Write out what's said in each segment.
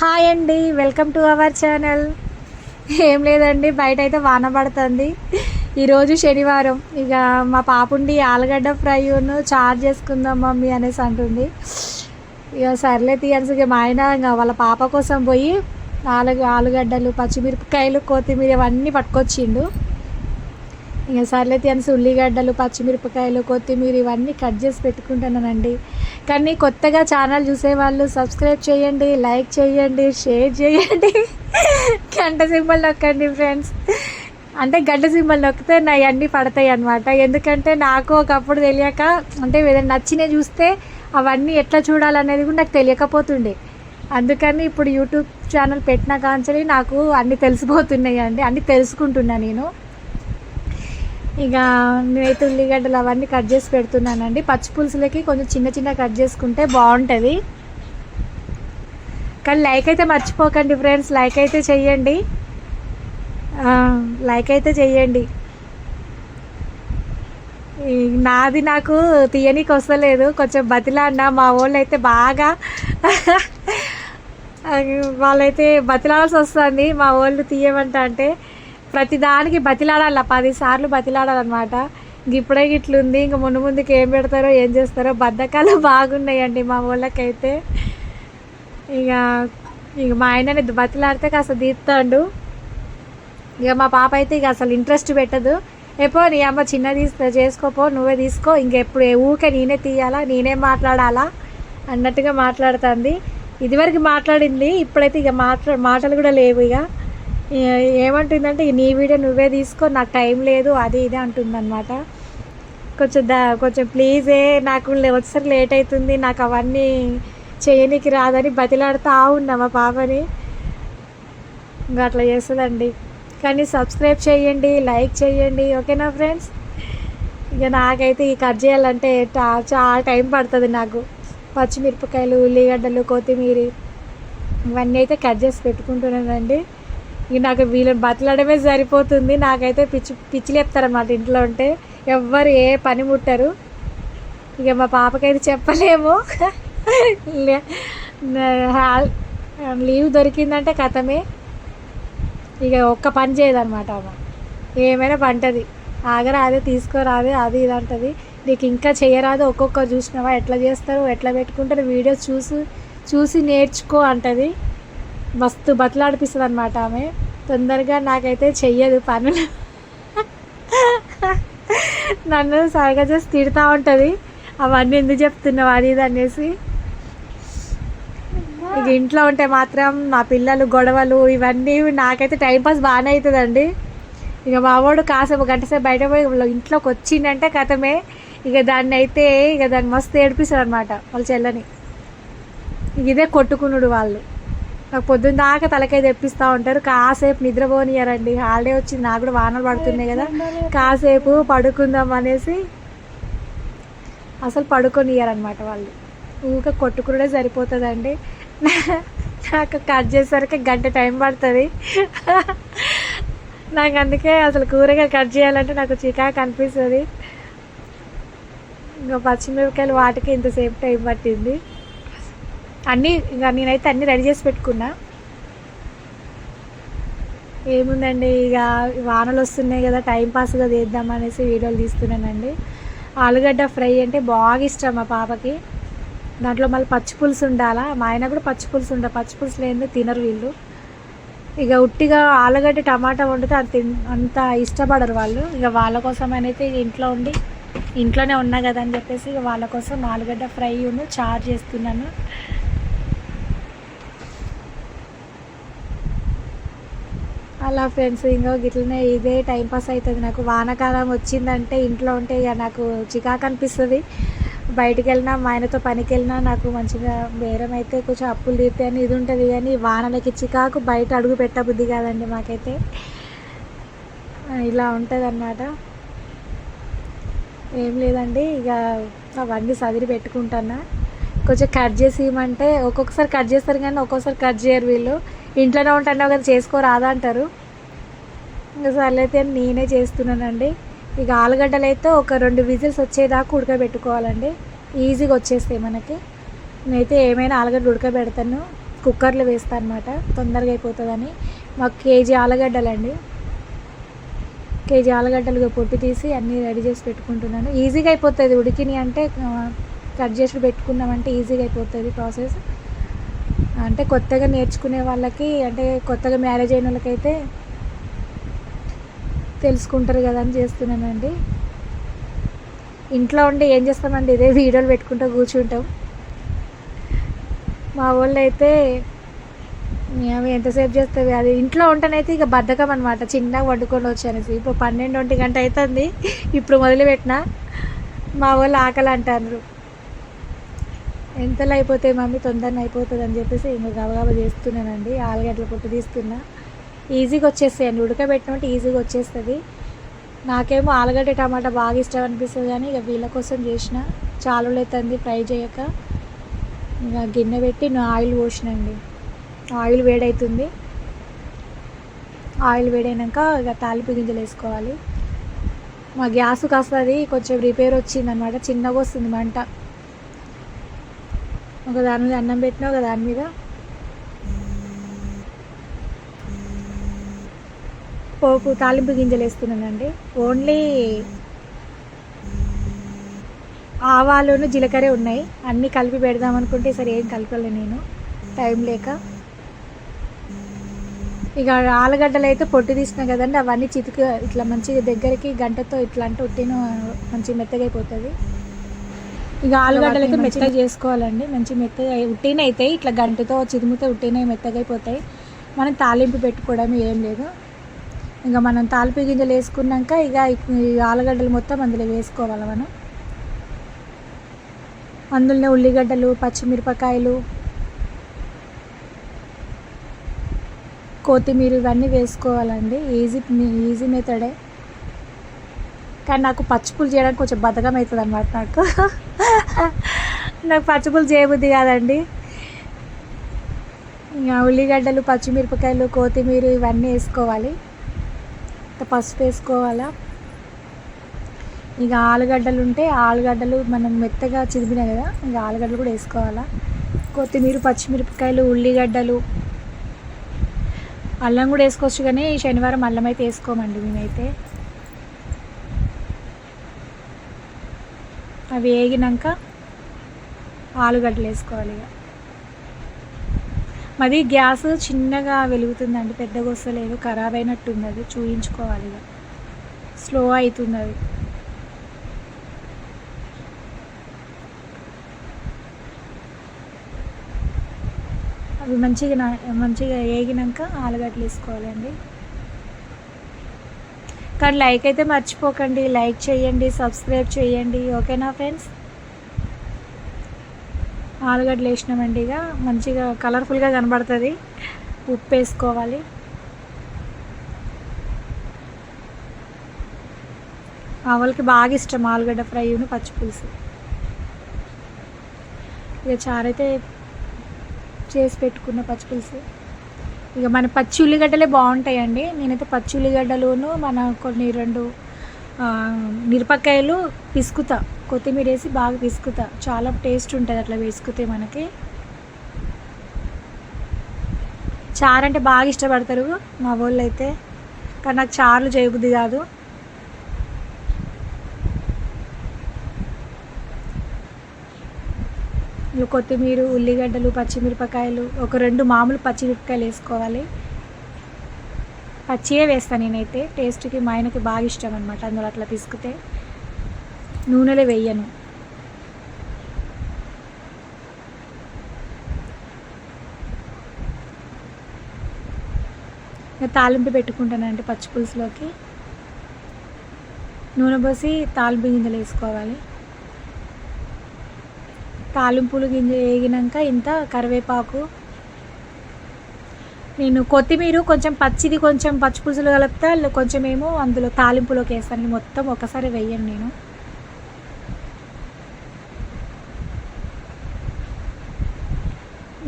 Hi అండి welcome to our channel. ఏం లేదండి బయట అయితే వాన పడుతుంది. ఈరోజు శనివారం. ఇక మా పాపుండి ఆలుగడ్డ ఫ్రైను చార్జ్ చేసుకుందాం మమ్మీ అనేసి అంటుంది. ఇక సర్లే తీయన్స్ ఇక మా ఆయన వాళ్ళ పాప కోసం పోయి ఆలు ఆలుగడ్డలు పచ్చిమిరపకాయలు కొత్తిమీర ఇవన్నీ పట్టుకొచ్చిండు. ఇంకా సర్లే తీయన్స్ ఉల్లిగడ్డలు పచ్చిమిరపకాయలు కొత్తిమీర ఇవన్నీ కట్ చేసి పెట్టుకుంటున్నానండి. కానీ కొత్తగా ఛానల్ చూసేవాళ్ళు సబ్స్క్రైబ్ చేయండి లైక్ చేయండి షేర్ చేయండి. గంట సింబల్ నొక్కండి ఫ్రెండ్స్. అంటే గంట సింబల్ నొక్కితే నా అన్నీ పడతాయి అనమాట ఎందుకంటే నాకు ఒకప్పుడు తెలియక అంటే ఏదైనా నచ్చినవి చూస్తే అవన్నీ ఎట్లా చూడాలనేది కూడా నాకు తెలియకపోతుండే. అందుకని ఇప్పుడు యూట్యూబ్ ఛానల్ పెట్టిన కాంచని నాకు అన్నీ తెలిసిపోతున్నాయి అండి అన్నీ తెలుసుకుంటున్నా నేను. ఇక నేనైతే ఉల్లిగడ్డలు అవన్నీ కట్ చేసి పెడుతున్నానండి. పచ్చి పులుసులకి కొంచెం చిన్న చిన్న కట్ చేసుకుంటే బాగుంటుంది. కానీ లైక్ అయితే మర్చిపోకండి ఫ్రెండ్స్ లైక్ అయితే చెయ్యండి. లైక్ అయితే చెయ్యండి. నాది నాకు తీయనీకి వస్తలేదు కొంచెం బతిలాడినా మా వాళ్ళు అయితే బాగా వాళ్ళైతే బతిలాల్సి వస్తుంది మా వాళ్ళు తీయమంట అంటే. ప్రతిదానికి బతిలాడాల పది సార్లు బతిలాడాలన్నమాట. ఇంక ఇప్పుడే ఇట్లుంది ఇంక ముందు ముందుకు ఏం పెడతారో ఏం చేస్తారో బద్ధకాలు బాగున్నాయండి మా వాళ్ళకైతే ఇక ఇక మా ఆయనని బతిలాడితే కాస్త తీస్తాడు. ఇక మా పాప అయితే ఇక అసలు ఇంట్రెస్ట్ పెట్టదు. ఎపో నీ అమ్మ చిన్న తీస్తా చేసుకోపో నువ్వే తీసుకో ఇంకెప్పుడు ఊకే నేనే తీయాలా నేనే మాట్లాడాలా అన్నట్టుగా మాట్లాడుతుంది. ఇదివరకు మాట్లాడింది ఇప్పుడైతే ఇక మాట్లా మాటలు కూడా లేవు ఇక. ఏమంటుందంటే నీ వీడియో నువ్వే తీసుకో నాకు టైం లేదు అది ఇది అంటుందన్నమాట. కొంచెం దా కొంచెం ప్లీజే నాకు లే- వచ్చేసరికి లేట్ అవుతుంది నాకు అవన్నీ చేయనీకి రాదని బతిలాడుతూ ఉన్నా మా పాపని. ఇంకా అట్లా చేస్తుందండి. కానీ సబ్స్క్రైబ్ చేయండి లైక్ చేయండి ఓకేనా ఫ్రెండ్స్ ఇక నాకైతే ఈ కట్ చేయాలంటే చాలా టైం పడుతుంది నాకు. పచ్చిమిరపకాయలు ఉల్లిగడ్డలు కొత్తిమీర ఇవన్నీ అయితే కట్ చేసి పెట్టుకుంటున్నానండి. ఇక నాకు వీళ్ళని బతలడమే సరిపోతుంది. నాకైతే పిచ్చి పిచ్చి లేపుతారన్నమాట ఇంట్లో ఉంటే. ఎవ్వరు ఏ పని ముట్టరు. ఇక మా పాపకైతే చెప్పలేము. లీవ్ దొరికిందంటే కథమే. ఇక ఒక్క పని చేయదనమాట ఆమె. ఏమైనా పంటది. ఆగరాదే తీసుకోరాదే అది ఇది అంటది. నీకు ఇంకా చేయరాదు. ఒక్కొక్క చూసినావా ఎట్లా చేస్తారు ఎట్లా పెట్టుకుంటారు వీడియోస్ చూసి చూసి నేర్చుకో అంటది. మస్తు బతలాడిపిస్తుంది అనమాట ఆమె. తొందరగా నాకైతే చెయ్యదు పనులు. నన్ను సరిగా చేసి తిడుతూ ఉంటుంది. అవన్నీ ఎందుకు చెప్తున్నావు అది ఇది అనేసి. ఇక ఇంట్లో ఉంటే మాత్రం మా పిల్లలు గొడవలు ఇవన్నీ నాకైతే టైంపాస్ బాగానే అవుతుందండి ఇక మావాడు కాసేపు గంట సేపు బయట పోయి ఇంట్లోకి వచ్చిందంటే కథమే. ఇక దాన్ని అయితే ఇక దాన్ని మస్తు ఏడిపిస్తారు అనమాట వాళ్ళ చెల్లని. ఇక ఇదే కొట్టుకునుడు వాళ్ళు. నాకు పొద్దున్న దాకా తలకాయ తెప్పిస్తూ ఉంటారు. కాసేపు నిద్రపోనియరండి. హాలిడే వచ్చింది. నాకు కూడా వానలు పడుతున్నాయి కదా. కాసేపు పడుకుందాం అనేసి అసలు పడుకొనియరనమాట వాళ్ళు. ఊక కొట్టుకునే సరిపోతుందండి. నాకు కట్ చేసేసరికి గంట టైం పడుతుంది. నాకు అందుకే అసలు కూరగాయలు కట్ చేయాలంటే నాకు చికాకు అనిపిస్తుంది. ఇంకా పచ్చిమిరపకాయలు వాటికి ఇంతసేపు టైం పట్టింది. అన్నీ ఇంకా నేనైతే అన్నీ రెడీ చేసి పెట్టుకున్నా. ఏముందండి ఇక వానలు వస్తున్నాయి కదా టైం పాస్గా చేద్దాం అనేసి వీడియోలు తీస్తున్నానండి. ఆలుగడ్డ ఫ్రై అంటే బాగా ఇష్టం మా పాపకి. దాంట్లో మళ్ళీ పచ్చి పులుసు ఉండాలా? మా ఆయన కూడా పచ్చి పులుసు ఉండాలి పచ్చి పులుసు లేనిదే తినరు వీళ్ళు. ఇక ఉట్టిగా ఆలుగడ్డ టమాటా వండితే అంత అంత ఇష్టపడరు వాళ్ళు. ఇక వాళ్ళ కోసం అయితే ఇంట్లో ఉండి ఇంట్లోనే ఉన్నా కదా అని చెప్పేసి ఇక వాళ్ళ కోసం ఆలుగడ్డ ఫ్రై ఉన్న చారు చేస్తున్నాను. అలా ఫ్రెండ్స్ ఇంకో గిట్లనే ఇదే టైం పాస్ అవుతుంది నాకు వానాకాలం వచ్చిందంటే ఇంట్లో ఉంటే ఇక నాకు చికాకు అనిపిస్తుంది. బయటికి వెళ్ళినా మా ఆయనతో పనికి వెళ్ళినా నాకు మంచిగా బేరం అయితే కొంచెం అప్పులు తీర్తే అని ఇది ఉంటుంది. కానీ వానలకి చికాకు బయట అడుగు పెట్టబుద్ధి కాదండి మాకైతే. ఇలా ఉంటుంది అన్నమాట ఏం లేదండి ఇక అవన్నీ సదిరి పెట్టుకుంటానా కొంచెం కట్ చేసి ఇవ్వమంటే ఒక్కొక్కసారి కట్ చేస్తారు కానీ ఒక్కొక్కసారి కట్ చేయరు వీళ్ళు. ఇంట్లోనే ఉంటాను కదా చేసుకోరాదా అంటారు. ఇంకా సర్లైతే నేనే చేస్తున్నానండి. ఇక ఆలుగడ్డలు అయితే ఒక రెండు విజిల్స్ వచ్చేదాకా ఉడకబెట్టుకోవాలండి. ఈజీగా వచ్చేస్తాయి మనకి. నేనైతే ఏమైనా ఆలుగడ్డలు ఉడకబెడతాను. కుక్కర్లో వేస్తాను అనమాట తొందరగా అయిపోతుందని. మాకు కేజీ ఆలుగడ్డలండి. కేజీ ఆలుగడ్డలుగా పొట్టు తీసి అన్నీ రెడీ చేసి పెట్టుకుంటున్నాను. ఈజీగా అయిపోతుంది ఉడికిని అంటే కట్ చేసి పెట్టుకున్నామంటే ఈజీగా అయిపోతుంది ప్రాసెస్. అంటే కొత్తగా నేర్చుకునే వాళ్ళకి అంటే కొత్తగా మ్యారేజ్ అయిన వాళ్ళకైతే తెలుసుకుంటారు కదా అని చేస్తున్నానండి. ఇంట్లో ఉండి ఏం చేస్తామండి? ఇదే వీడియోలు పెట్టుకుంటూ కూర్చుంటాం. మా వాళ్ళు అయితే మేము ఎంతసేపు చేస్తుంది అది ఇంట్లో ఉంటేనైతే ఇక బద్ధకం అనమాట చిన్నగా వండుకొని వచ్చానేసి. ఇప్పుడు పన్నెండు ఒంటి గంట అవుతుంది ఇప్పుడు మొదలుపెట్టిన మా వాళ్ళు ఆకలి అంటారు. ఎంతలో అయిపోతాయి మమ్మీ తొందరగా అయిపోతుంది అని చెప్పేసి ఇంకా గబగబా చేస్తున్నానండి. ఆలుగడ్డల పొట్టు తీస్తున్నా. ఈజీగా వచ్చేస్తాయండి. ఉడకబెట్టినట్టు ఈజీగా వచ్చేస్తుంది. నాకేమో ఆలుగడ్డ టమాటా బాగా ఇష్టం అనిపిస్తుంది కానీ ఇక వీళ్ళ కోసం చేసిన చాలు అవుతుంది ఫ్రై చేయక ఇంకా గిన్నె పెట్టి నేను ఆయిల్ పోసినండి. ఆయిల్ వేడవుతుంది ఆయిల్ వేడైనాక ఇక తాలింపు గింజలు వేసుకోవాలి. మా గ్యాస్ కాస్త అది కొంచెం రిపేర్ వచ్చిందనమాట. చిన్నగా వస్తుంది మంట. ఒక దాని మీద అన్నం పెట్టినా ఒక దాని మీద? పోపు తాలింపు గింజలు వేస్తున్నానండి ఓన్లీ ఆవాలును జీలకర్ర ఉన్నాయి. అన్నీ కలిపి పెడదాం అనుకుంటే సరే ఏం కలపలే నేను. టైం లేక. ఇక ఆలుగడ్డలు అయితే పొట్టు తీసినా కదండి అవన్నీ చితుకు ఇట్లా మంచిగా దగ్గరికి గంటతో ఇట్లా అంటే ఉట్టిన మంచి మెత్తగా ఇక ఆలుగడ్డలు అయితే మెత్తగా చేసుకోవాలండి. మంచి మెత్తగా ఉట్టిన అయితే ఇట్లా గంటతో చిరుముతో ఉట్టిన మెత్తగా అయిపోతాయి. మనం తాలింపు పెట్టుకోవడం ఏం లేదు. ఇంకా మనం తాలింపు గింజలు వేసుకున్నాక ఇక ఈ ఆలుగడ్డలు మొత్తం అందులో వేసుకోవాలి మనం. అందులోనే ఉల్లిగడ్డలు పచ్చిమిరపకాయలు కొత్తిమీర ఇవన్నీ వేసుకోవాలండి. ఈజీ ఈజీ మెథడే కానీ నాకు పచ్చిపులు చేయడానికి కొంచెం బద్ధకం అవుతుంది అనమాట నాకు నాకు పచ్చిపులు చేయబుద్ధి కాదండి. ఉల్లిగడ్డలు పచ్చిమిరపకాయలు కొత్తిమీర ఇవన్నీ వేసుకోవాలి. పసుపు వేసుకోవాలా? ఇక ఆలుగడ్డలు ఉంటే ఆలుగడ్డలు మనం మెత్తగా చిదిమినా కదా ఇక ఆలుగడ్డలు కూడా వేసుకోవాలా? కొత్తిమీర పచ్చిమిరపకాయలు ఉల్లిగడ్డలు. అల్లం కూడా వేసుకోవచ్చు కానీ శనివారం అల్లం అయితే వేసుకోమండి మేమైతే. అవి వేగినాక ఆలుగడ్డలు వేసుకోవాలి ఇక. మాది గ్యాస్ చిన్నగా వెలుగుతుందండి పెద్దగా వస్తలేదు ఖరాబ్ అయినట్టుంది అది చూయించుకోవాలి ఇక. స్లో అవుతుంది అది అవి మంచిగా మంచిగా వేగినాక ఆలుగడ్డలు వేసుకోవాలండి. కానీ లైక్ అయితే మర్చిపోకండి. లైక్ చేయండి సబ్స్క్రైబ్ చేయండి. ఓకేనా ఫ్రెండ్స్? ఆలుగడ్డలు వేసినామండి ఇక. మంచిగా కలర్ఫుల్గా కనబడుతుంది. ఉప్పు వేసుకోవాలి. ఆవులకి బాగా ఇష్టం ఆలుగడ్డ ఫ్రైను పచ్చిపులుసు ఇక చారైతే చేసి పెట్టుకున్న పచ్చిపులుసు ఇక మన పచ్చి ఉల్లిగడ్డలే బాగుంటాయండి. నేనైతే పచ్చి ఉల్లిగడ్డలోను మన కొన్ని రెండు మిరపకాయలు పిసుకుతా. కొత్తిమీర వేసి బాగా పిసుకుతా. చాలా టేస్ట్ ఉంటుంది అట్లా వేసుకుతే మనకి. చారు అంటే బాగా ఇష్టపడతారు మా వాళ్ళు అయితే కానీ నాకు చారులు చేయబుద్ధి కాదు. కొత్తిమీర ఉల్లిగడ్డలు పచ్చిమిరపకాయలు ఒక రెండు మామూలు పచ్చిమిరపకాయలు వేసుకోవాలి. పచ్చియే వేస్తాను నేనైతే. టేస్ట్కి మా ఆయనకి బాగా ఇష్టం అనమాట అందులో అట్లా పిసికితే నూనెలో వెయ్యను తాలింపు పెట్టుకుంటానండి పచ్చి పులుసులోకి. నూనె పోసి తాలింపు గింజలు వేసుకోవాలి. తాలింపులు గింజ వేగినాక ఇంత కరివేపాకు. నేను కొత్తిమీర కొంచెం పచ్చిది కొంచెం పచ్చి పులుసులు కలుపుతా కొంచెం ఏమో అందులో తాలింపులోకి వేస్తాను. మొత్తం ఒకసారి వేయండి నేను.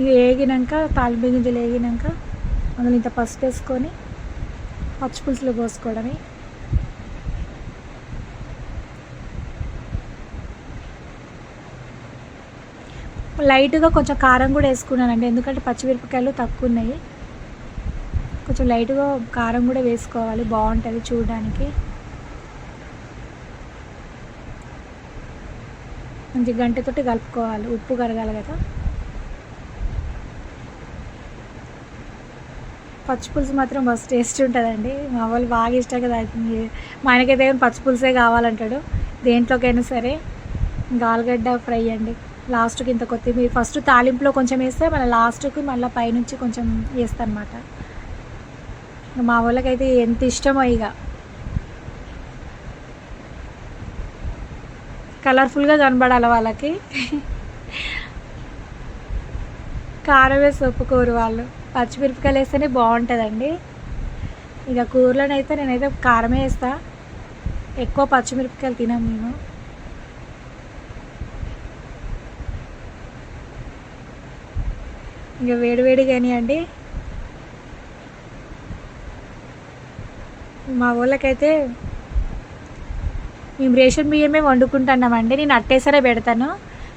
ఇవి వేగినాక తాలింపు గింజలు వేగినాక అందులో ఇంత పసుపు వేసుకొని పచ్చిపులుసులు పోసుకోవడమే. లైట్గా కొంచెం కారం కూడా వేసుకున్నానండి. ఎందుకంటే పచ్చిమిరపకాయలు తక్కువ ఉన్నాయి కొంచెం లైట్గా కారం కూడా వేసుకోవాలి. బాగుంటుంది చూడడానికి. మంచి గంటతోటి కలుపుకోవాలి. ఉప్పు కరగాలి కదా. పచ్చిపులుసు మాత్రం బస్ టేస్ట్ ఉంటుందండి. మా వాళ్ళు బాగా ఇష్టంగా తాగుతుంది. మా ఆయనకైతే పచ్చిపులుసే కావాలంటాడు. దేంట్లోకైనా సరే. ఇంకా ఆలుగడ్డ ఫ్రై అండి. లాస్ట్కి ఇంత కొత్తిమీర ఫస్ట్ తాలింపులో కొంచెం వేస్తే మళ్ళీ లాస్ట్కి మళ్ళీ పైనుంచి కొంచెం వేస్తా అనమాట మా వాళ్ళకైతే ఎంత ఇష్టమో ఇక కలర్ఫుల్గా కనబడాలి వాళ్ళకి. కారం వేసి ఒప్పుకోరు వాళ్ళు. పచ్చిమిరపకాయలు వేస్తేనే బాగుంటుందండి. ఇక కూరలోనైతే నేనైతే కారమే వేస్తా. ఎక్కువ పచ్చిమిరపకాయలు తినాం మేము. ఇంకా వేడివేడి అండి. మా వాళ్ళకైతే మేము రేషన్ బియ్యమే వండుకుంటున్నామండి. నేను అట్టేసరే పెడతాను.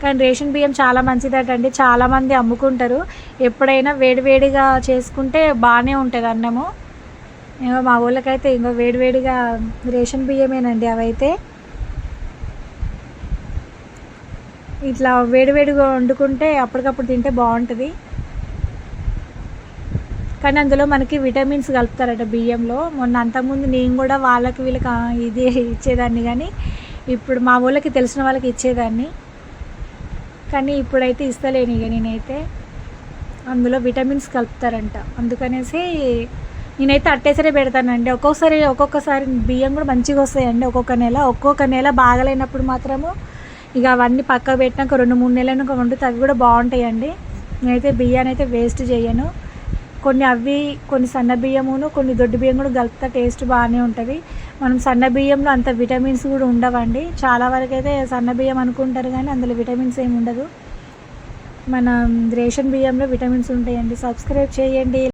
కానీ రేషన్ బియ్యం చాలా మంచిదటండి. చాలామంది అమ్ముకుంటారు. ఎప్పుడైనా వేడివేడిగా చేసుకుంటే బాగానే ఉంటుంది అన్నము. ఏమో మా ఊళ్ళకైతే ఇంకో వేడివేడిగా రేషన్ బియ్యమేనండి అవైతే. ఇట్లా వేడివేడిగా వండుకుంటే అప్పటికప్పుడు తింటే బాగుంటుంది. కానీ అందులో మనకి విటమిన్స్ కలుపుతారట బియ్యంలో. మొన్న అంతకుముందు నేను కూడా వాళ్ళకి వీళ్ళకి ఇది ఇచ్చేదాన్ని కానీ ఇప్పుడు మా ఊళ్ళకి తెలిసిన వాళ్ళకి ఇచ్చేదాన్ని. కానీ ఇప్పుడైతే ఇస్తలేను ఇక నేనైతే. అందులో విటమిన్స్ కలుపుతారంట. అందుకనేసి నేనైతే అట్టేసరే పెడతానండి. ఒక్కొక్కసారి ఒక్కొక్కసారి బియ్యం కూడా మంచిగా వస్తాయండి. ఒక్కొక్క నెల ఒక్కొక్క నెల బాగలేనప్పుడు మాత్రము ఇక అవన్నీ పక్కకు పెట్టినాక రెండు మూడు నెలలకు వండితే అవి కూడా బాగుంటాయండి. నేనైతే బియ్యాన్ని అయితే వేస్ట్ చేయను. కొన్ని అవి కొన్ని సన్న బియ్యమును కొన్ని దొడ్డు బియ్యం కూడా కలిపితే టేస్ట్ బాగానే ఉంటుంది. మనం సన్న బియ్యంలో అంత విటమిన్స్ కూడా ఉండవండి. చాలా వరకు అయితే సన్న బియ్యం అనుకుంటారు కానీ అందులో విటమిన్స్ ఏమి ఉండదు. మన రేషన్ బియ్యంలో విటమిన్స్ ఉంటాయండి. సబ్స్క్రైబ్ చేయండి.